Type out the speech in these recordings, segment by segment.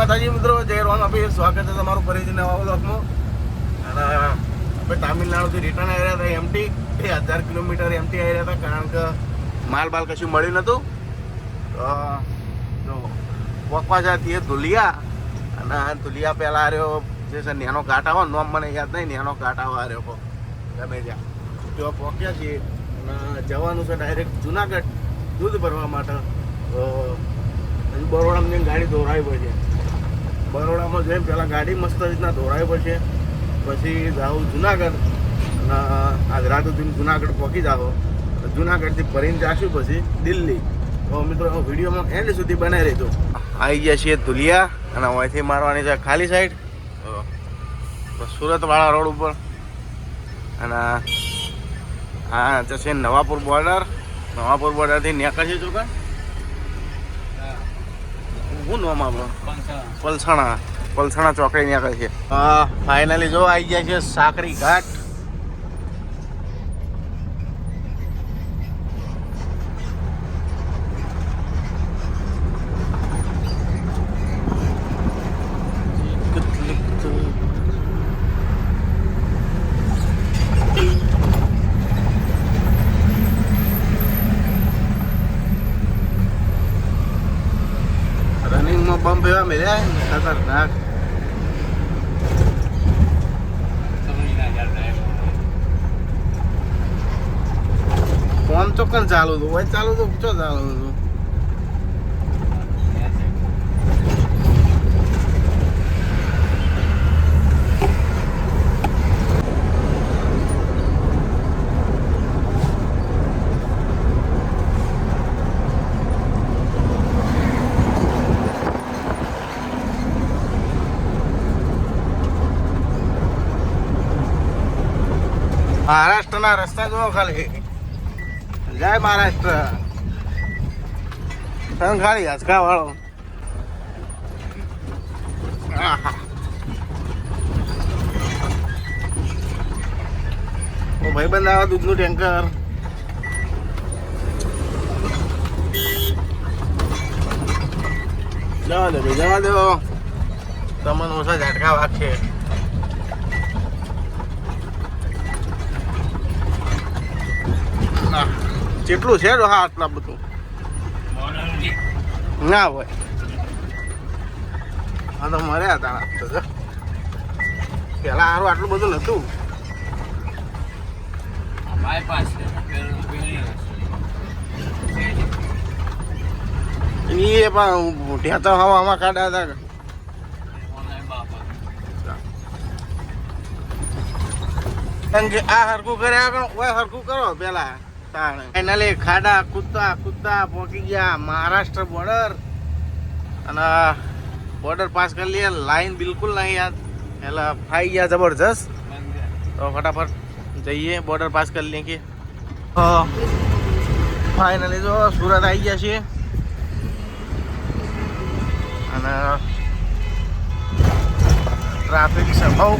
માતાજી મિત્રો, જય રોમ આપી સ્વાગત છે તમારું ફરીથી નવા બ્લોકમાં અને આપણે તામિલનાડુથી રિટર્ન આવી રહ્યા હતા એમટી બે હજાર કિલોમીટર એમટી આવી રહ્યા હતા, કારણ કે માલ બાલ કશું મળ્યું નહોતું. તો વકવા જતી એ ધુલિયા. અને ધુલિયા પહેલાં આવ્યો જે છે નેનો ઘાટ આવો, નોમ મને યાદ નહીં, નેનો ઘાટ આવો આવ્યો ગમે ત્યાં. તો પહોંચ્યા છીએ. અને જવાનું છે ડાયરેક્ટ જુનાગઢ, દૂધ ભરવા માટે. બરોડામાં ગાડી દોરાવી પડશે. બરોડામાં જઈને પહેલાં ગાડી મસ્ત રીતના દોરાવી પડશે. પછી જાઉં જુનાગઢ. અને આજ સુધી જુનાગઢ પહોંચી જાઓ. જુનાગઢથી ફરીને જાશું પછી દિલ્હી. તો મિત્રો વિડીયોમાં એન્ડ સુધી બનાવી રહેજો. આવી ગયા છીએ ધુલિયા અને અહીંથી મારવાની છે ખાલી સાઈડ સુરતવાળા રોડ ઉપર. અને હા જશે નવાપુર બોર્ડર નવાપુર બોર્ડરથી નીકળશે ચોકા શું નામ આપણું પલસાણા. પલસાણા. ચોકડી આગળ છે. ફાઇનલી જો આવી ગયા છે સાકરી ઘાટ. બમ્પ એવા મળ્યા ખતરનાક ફોન ચોક્કસ ચાલુ હતું હોય ચાલુ હતું ચો ચાલુ હતું મહારાષ્ટ્રના રસ્તા જો ખાલી. જય મહારાષ્ટ્ર. તમે ખાલી હસકા વાળો. ભાઈ બંધ આવે દૂધનું ટેન્કર. જવા દે જવા દો તમને ઓછા ઝાટકા વાગશે ના જેટલું છે હા આટલા બધું. ના હોય. હા તો મર્યા હતા તો. પેલા હારું આટલું બધું નતું. એ પણ ત્યાં તો હવામાં કાઢ્યા હતા. કારણ કે આ સરખું કર્યા આગળ ઓય હરખું કરો પેલા. ફાઇનલી ખાડા કૂદતા કૂદતા પહોંચી ગયા મહારાષ્ટ્ર બોર્ડર અને બોર્ડર પાસ કરી લઈએ. લાઈન બિલકુલ નહીં યાદ. એટલે ફાઈ ગયા જબરજસ્ત. તો ફટાફટ જઈએ બોર્ડર પાસ કરી લઈએ કે. ફાઇનલી જો સુરત આવી ગયા છીએ. અને ટ્રાફિક છે બહુ.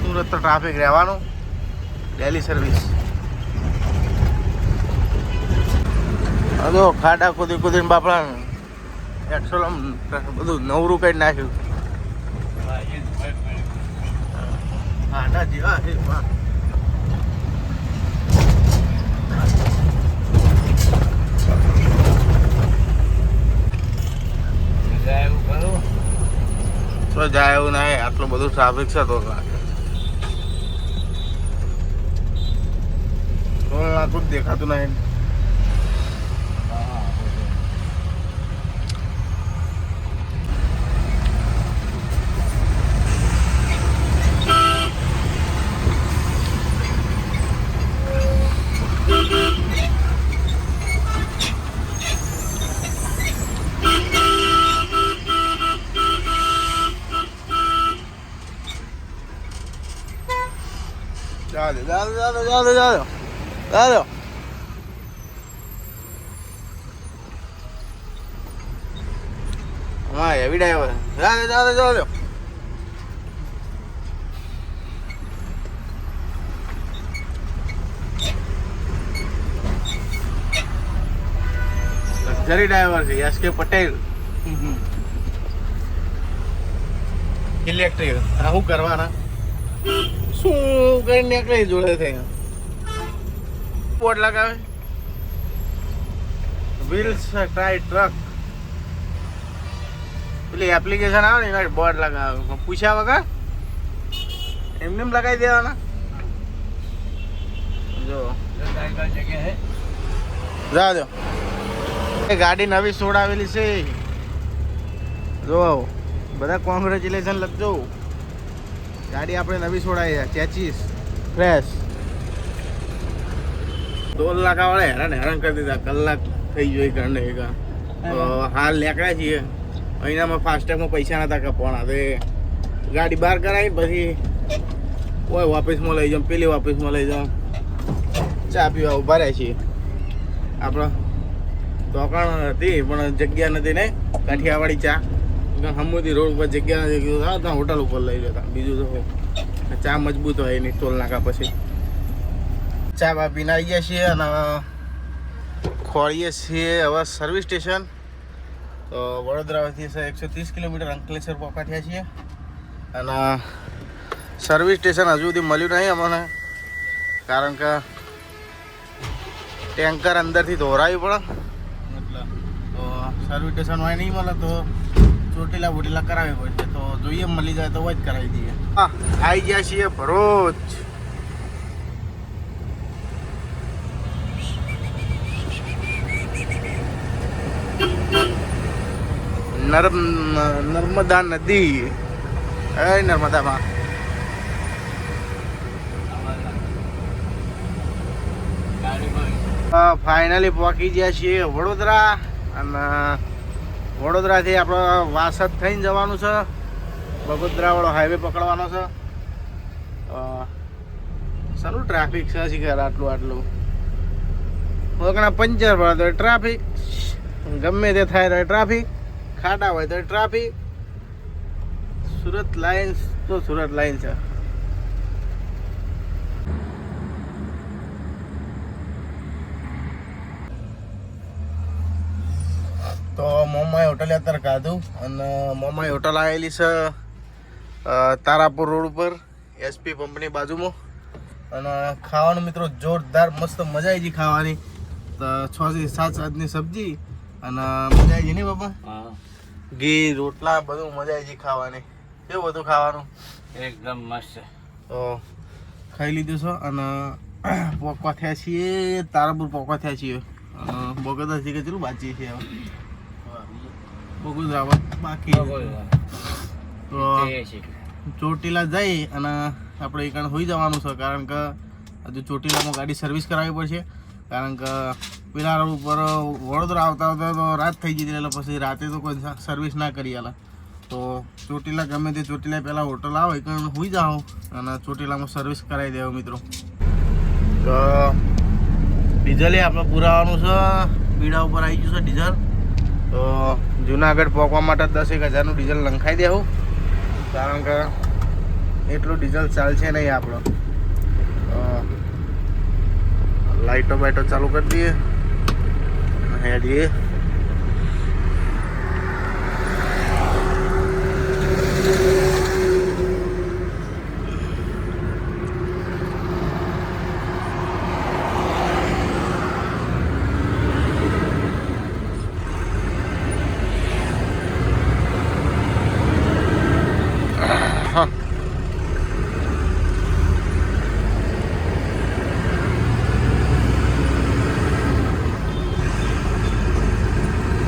સુરત તો ટ્રાફિક રહેવાનું. ડેલી સર્વિસ હજો ખાડા કૂદી કૂદીને બાપડા એકસો બધું નવરું કઈ નાખ્યું. હા જેવા જી જી, વાહ. તો જાય એવું નહીં આટલું બધું ટ્રાફિક છે તો ટોલ જ દેખાતું નહીં. ચાલે ચાલે ચાલે ચાલે ચાલે ચાલો હા એવી ડ્રાઈવર ચાલે ચાલે ચાલે લક્ઝરી ડ્રાઈવર છે યશ કે પટેલ ઇલેક્ટ્રિક આ શું કરવાના? શું કરીને નીકળી જોડે થઈ બોર્ડ લગાવે વ્હીલ્સ ટ્રાય ટ્રક પેલી એપ્લિકેશન આવે ને એના બોર્ડ લગાવે. પૂછ્યા વગર એમને એમ લગાવી દેવાના. જો. જા, જો. એ ગાડી નવી સોડાવેલી છે. જો બધા કોંગ્રેચ્યુલેશન લખજો. ગાડી આપણે નવી છોડાવી છે ચેચીસ. ફ્રેશ દોઢ લાખ વાળા હેરાન હેરાન કરી દીધા કલાક થઈ ગયો એક ઘરને એક. હાલ નીકળ્યા છીએ. અહીંનામાં ફાસ્ટેગમાં પૈસા નતા કપવાના. તે ગાડી બહાર કરાવી પછી કોઈ ઓફિસમાં લઈ જાઉં પેલી ઓફિસમાં લઈ જાઉં. ચા પીવા ઊભા રહ્યા છીએ. આપણે દોકાણ હતી પણ જગ્યા નથી ને. કાઠિયાવાડી ચા. હમુદી રોડ ઉપર જગ્યા નથી કીધું હા ત્યાં હોટલ ઉપર લઈ જતા બીજું તો ચા મજબૂત હોય એની ટોલ નાકા પછી. ચા બા પીને આવી ગયા છીએ અને ખોળીએ છીએ હવે સર્વિસ સ્ટેશન તો વડોદરાથી એકસો ત્રીસ કિલોમીટર અંકલેશ્વર પહોંચ્યા છીએ. અને સર્વિસ સ્ટેશન હજુ સુધી મળ્યું નહીં અમને. કારણ કે ટેન્કર અંદરથી ધોરાયું પડે એટલે. તો સર્વિસ સ્ટેશન હોય નહીં મળે તો ચોટીલા બોટીલા કરાવી પડશે તો જોઈએ, મળી જાય તો જ કરાવી દઈએ. આવી ગયા છીએ ભરોચ. નર્મ, નર્મદા નદી. એ નર્મદામાં. ફાઇનલી પહોંચી ગયા છીએ વડોદરા અને વડોદરાથી આપણે વાસદ થઈને જવાનું છે. બગોદરાવાળો હાઈવે પકડવાનો છે. સારું ટ્રાફિક છે શિકાર આટલું આટલું? વગણા પંચર પડે તો ટ્રાફિક ગમે તે થાય તો ટ્રાફિક ખાડા હોય તો ટ્રાફિક સુરત લાઇન્સ તો સુરત લાઇન છે. તો મોમાઈ હોટલે અત્યારે ખાધું અને મોમાઈ હોટલ આવેલી છે તારાપુર રોડ ઉપર એસપી પંપની બાજુમાં. અને ખાવાનું મિત્રો જોરદાર મસ્ત મજા આવી ગઈ ખાવાની. તો છ થી સાત સાતની સબ્જી અને મજા આવી ગઈ નહીં બાપા? ઘી રોટલા બધું મજા આવી ગઈ ખાવાની. કેવું બધું ખાવાનું? એકદમ મસ્ત. તો ખાઈ લીધું છો અને પોકવા થયા છીએ તારાપુર પોકવા થયા છીએ. અને બગોદરાથી કચરું ચેટલું છીએ છે હવે? બગોદરા બાકી તો ચોટીલા જઈ અને આપણે એકણ હોઈ જવાનું છે કારણ કે હજુ ચોટીલામાં ગાડી સર્વિસ કરાવવી પડશે કારણ કે પેલા રોડ ઉપર વડોદરા આવતા આવતા તો રાત થઈ ગઈ હતી એટલે પછી રાતે તો કોઈ સર્વિસ ના કરી આલા તો ચોટીલા ગમે તે ચોટીલા પહેલાં હોટલ આવે એકણ હોઈ જાઓ અને ચોટીલામાં સર્વિસ કરાવી દેવો મિત્રો તો ડીઝલે આપણે પુરાવાનું છે પીડા ઉપર આવી ગયું છે ડીઝલ તો જુનાગઢ પહોંચવા માટે દસ એક હજારનું ડીઝલ લંખાઈ દેવું. કારણ કે એટલું ડીઝલ ચાલશે નહીં આપણો. લાઈટો બાઈટો ચાલુ કરી દઈએ. હેડીએ હા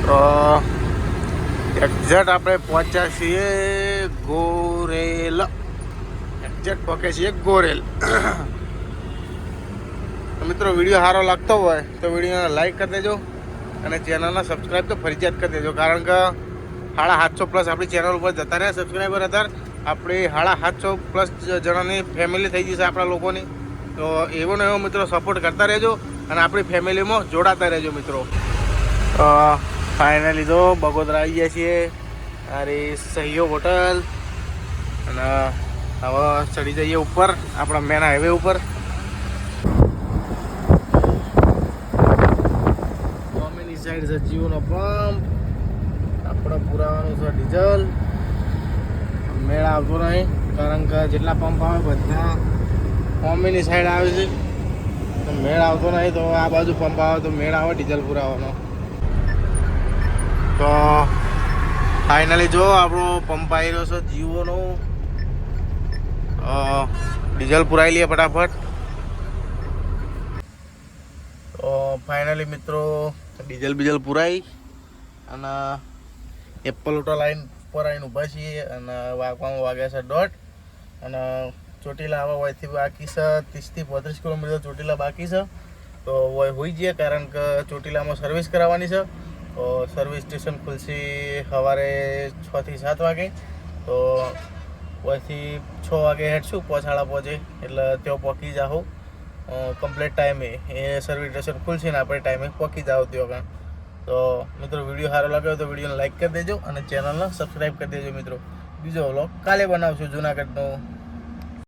તો એક્ઝેક્ટ આપણે પહોંચ્યા છીએ ગોરેલ. એક્ઝેક્ટ પહોંચે છીએ ગોરેલ. મિત્રો, વીડિયો સારો લાગતો હોય તો વિડીયોને લાઈક કરી દેજો અને ચેનલને સબસ્ક્રાઈબ તો ફરજિયાત કરી દેજો. કારણ કે સાડા સાતસો પ્લસ આપણી ચેનલ ઉપર જતા રહ્યા સબસ્ક્રાઈબર હતા આપણી સાડા સાતસો પ્લસ જણાની ફેમિલી થઈ જશે આપણા લોકોની. તો એવો ને એવો મિત્રો સપોર્ટ કરતા રહેજો અને આપણી ફેમિલીમાં જોડાતા રહેજો મિત્રો. ફાઇનલી તો બગોદરા આવી ગયા છીએ. અરે સહીઓ હોટલ. અને હવે ચડી જઈએ ઉપર, આપણા મેન હાઈવે ઉપર. સામેની સાઈડ છે જીઓનો પંપ આપણે પુરાવાનું છે ડીઝલ મેળ આવતો નહીં, કારણ કે જેટલા પંપ આવે બધા કોમીની સાઈડ આવે છે. મેળ આવતો નહીં, તો આ બાજુ પંપ આવે તો મેળ આવે ડીઝલ પુરાવાનો. તો ફાઇનલી જો આપણો પંપ આવી રહ્યો છે જીઓનો. ડીઝલ પુરાઈ લઈએ ફટાફટ. તો ફાઇનલી મિત્રો ડીઝલ બીઝલ પુરાઈ અને એપલ ઓટો લાઈન પર આવીને ઊભા છીએ અને વાગવામાં વાગ્યા છે દોઢ. અને ચોટીલા આવવા હોયથી બાકી છે, ત્રીસથી પોત્રીસ કિલોમીટર ચોટીલા બાકી છે. તો હોય હોઈ જઈએ કારણ કે ચોટીલામાં સર્વિસ કરાવવાની છે. તો સર્વિસ સ્ટેશન ખુલશે સવારે છથી સાત વાગે. તો પછી છ વાગે હેઠશું પોછાળા પહોંચે એટલે ત્યાં પહોંચી જાઓ કમ્પ્લીટ ટાઈમે એ. સર્વિસ સ્ટેશન ખુલશે ને આપણે ટાઈમે પહોંચી જાઓ ત્યાં કાં તો મિત્રો વીડિયો સારો લાગ્યો તો વિડીયોને લાઈક કરી દેજો અને ચેનલને સબસ્ક્રાઈબ કરી દેજો મિત્રો. બીજો વ્લોગ કાલે બનાવશું જુનાગઢનો